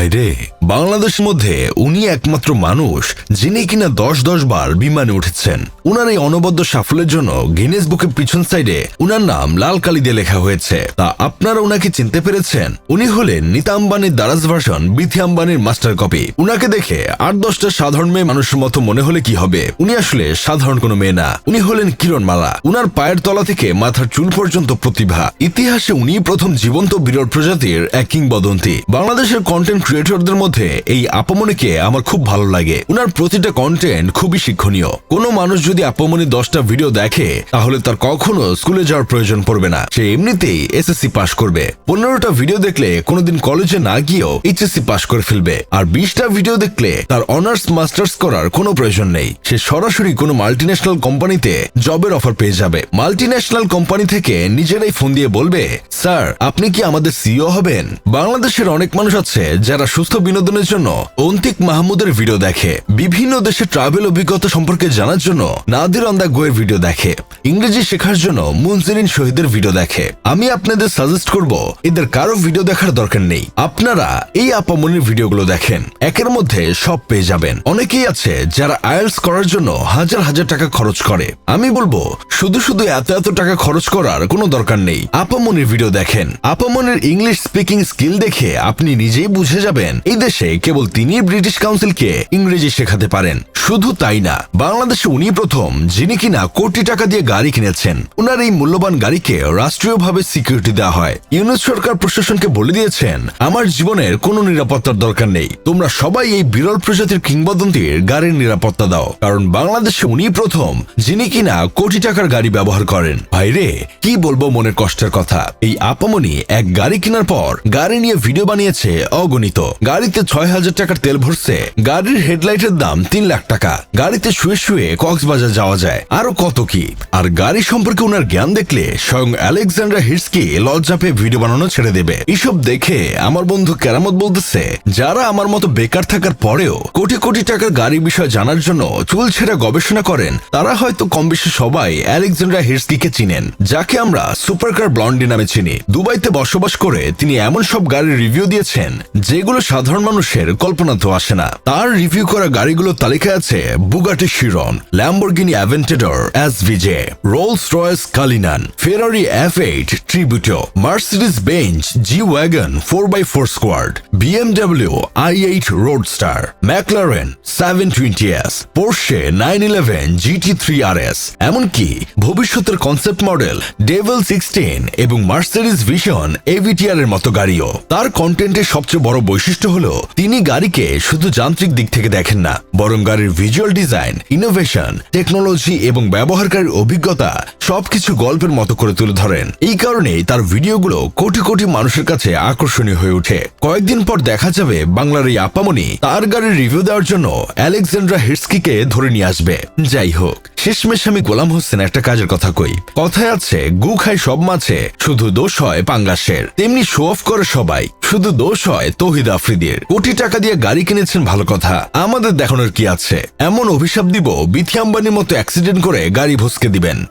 ভাইরে বাংলাদেশের মধ্যে উনি একমাত্র মানুষ যিনি কিনা দশ দশ বার বিমানে উঠেছেন। উনার এই অনবদ্য সাফল্যের জন্য গিনেস বুকের পিছন সাইডে উনার নাম লাল কালি দিয়ে লেখা হয়েছে। তা আপনারা উনাকে চিনতে পেরেছেন? উনি হলেন নিতা আম্বানির দারাজ ভার্সন বিথি আম্বানির মাস্টার কপি। উনাকে দেখে আট দশটা সাধারণ মেয়ে মানুষের মতো মনে হলে কি হবে? উনি আসলে সাধারণ কোনো মেয়ে না। উনি হলেন কিরণ মালা উনার পায়ের তলা থেকে মাথার চুল পর্যন্ত প্রতিভা। ইতিহাসে উনি প্রথম জীবন্ত বিরল প্রজাতির এক কিংবদন্তি। বাংলাদেশের কন্টেন্ট ক্রিয়েটরদের মধ্যে এই আপামনিকে আমার খুব ভালো লাগে। উনার প্রতিটা কন্টেন্ট খুবই শিক্ষণীয়। কোনো মানুষ যদি আপামনি দশটা ভিডিও দেখে, তাহলে তার কখনো স্কুলে যাওয়ার প্রয়োজন পড়বে না। সে এমনিতেই এসএসসি পাশ করবে। পনেরোটা ভিডিও দেখলে কোনোদিন কলেজে না গিয়েও এইচএসসি পাশ করে ফেলবে। আর বিশটা ভিডিও দেখলে তার অনার্স মাস্টার্স করার কোনো প্রয়োজন নেই। সে সরাসরি কোনো মাল্টিন্যাশনাল কোম্পানিতে জবের অফার পেয়ে যাবে। মাল্টিন্যাশনাল কোম্পানি থেকে নিজেরাই ফোন দিয়ে বলবে স্যার আপনি কি আমাদের সিও হবেন? বাংলাদেশের অনেক মানুষ আছে যারা সুস্থ বিনোদনের জন্য অন্তিক মাহমুদের ভিডিও দেখে। বিভিন্ন দেশে ট্রাভেল অভিজ্ঞতা সম্পর্কে জানার জন্য নাদির অন দ্য গোয়ের ভিডিও দেখে। ইংরেজি শেখার জন্য মুনজিরিন শহীদের ভিডিও দেখে। আমি আপনাদের সাজেস্ট করব, এদের কারও ভিডিও দেখার দরকার নেই। আপনারা এই আপামনির ভিডিওগুলো দেখেন। একের মধ্যে সব পেয়ে যাবেন। অনেকেই আছে যারা আয়েলস করার জন্য হাজার হাজার টাকা খরচ করে। আমি বলব, শুধু শুধু এত এত টাকা খরচ করার কোনো দরকার নেই। আপামনির ভিডিও দেখেন। আপামনির ইংলিশ স্পিকিং স্কিল দেখে আপনি নিজেই বুঝে যাবেন এই দেশে কেবল তিনি ব্রিটিশ কাউন্সিলকে ইংরেজি শেখাতে পারেন। শুধু তাই না, বাংলাদেশে উনি প্রথম যিনি কিনা কোটি টাকা দিয়ে গাড়ি কিনেছেন। উনার এই মূল্যবান গাড়িকে রাষ্ট্রীয়ভাবে সিকিউরিটি দেওয়া হয়। ইউনিট সরকার প্রশাসনকে বলে দিয়েছেন, আমার জীবনের কোনো নিরাপত্তার দরকার নেই। তোমরা সবাই এই বিরল প্রজাতির কিংবদন্তির গাড়ির নিরাপত্তা দাও। কারণ বাংলাদেশে উনি প্রথম যিনি কিনা কোটি টাকার গাড়ি ব্যবহার করেন। ভাইরে, কি বলব মনের কষ্টের কথা। এই আপামনি এক গাড়ি কেনার পর গাড়ি নিয়ে ভিডিও বানিয়েছে অগণিত। গাড়িতে ছয় হাজার টাকার তেল ভরছে। গাড়ির হেডলাইটের দাম তিন লাখ টাকা। গাড়িতে শুয়ে শুয়ে কক্সবাজার যাওয়া যায়। আরও কত কি? আর গাড়ি সম্পর্কে ওনার জ্ঞান দেখলে স্বয়ং আলেকজান্ডার হিটসকি লজ্জা পেয়ে ভিডিও বানানো ছেড়ে দেবে। এসব দেখে আমার বন্ধু কেরামত বলতেছে, যারা আমার মতো বেকার থাকার পরেও কোটি কোটি টাকার গাড়ি বিষয় জানার জন্য চুল ছেড়ে গবেষণা করেন, তারা হয়তো কম বেশি সবাই আলেকজান্ডার হিটসকিকে চিনেন, যাকে আমরা সুপারকার ব্লন্ডি নামে চিনি। দুবাইতে বসবাস করে তিনি এমন সব গাড়ির রিভিউ দিয়েছেন, যেগুলো সাধারণ মানুষের কল্পনাতেও আসে না। তার রিভিউ করা গাড়িগুলোর তালিকায় আছে Bugatti Chiron Lamborghini Aventador S VJ Rolls Royce Cullinan Ferrari F eight Tributo Mercedes Benz G Wagon four by four squared BMW i eight roadster McLaren seven twenty S Porsche nine eleven GT three R S এমনকি ভবিষ্যতের concept model Devel sixteen এবং Mercedes Vision AVTR এর মতো গাড়িও। তার কন্টেন্টের সবচেয়ে বড় বৈশিষ্ট্য হলো, তিনি গাড়িকে শুধু যান্ত্রিক দিক থেকে দেখেন না, বরং গাড়ির ভিজুয়াল ডিজাইন ইনোভেশন টেকনোলজি এবং ব্যবহারকারীর অভিজ্ঞতা সবকিছু গল্পের মতো করে তুলে ধরেন। এই কারণেই তার ভিডিওগুলো কোটি কোটি মানুষের কাছে আকর্ষণীয় হয়ে ওঠে। কয়েকদিন পর দেখা যাবে বাংলার এই আপামনি। তার গাড়ির রিভিউ দেওয়ার জন্য আলেকজান্ড্রা হিটসকিকে ধরে নিয়ে আসবে। যাই হোক শেষমেশ আমি গোলাম হোসেন একটা কাজের কথা কই। কথায় আছে, গু খায় সব মাছে, শুধু দোষ হয় পাঙ্গাসের। তেমনি শো অফ করে সবাই, শুধু দোষ হয় তহিদ আফ্রিদির। কোটি টাকা দিয়ে গাড়ি কিনেছেন ভালো কথা। আমাদের দেখানোর কি আছে? এমন অভিশাপ দিব, বিথি আম্বানির মতো অ্যাক্সিডেন্ট করে গাড়ি ভসকে দিবেন।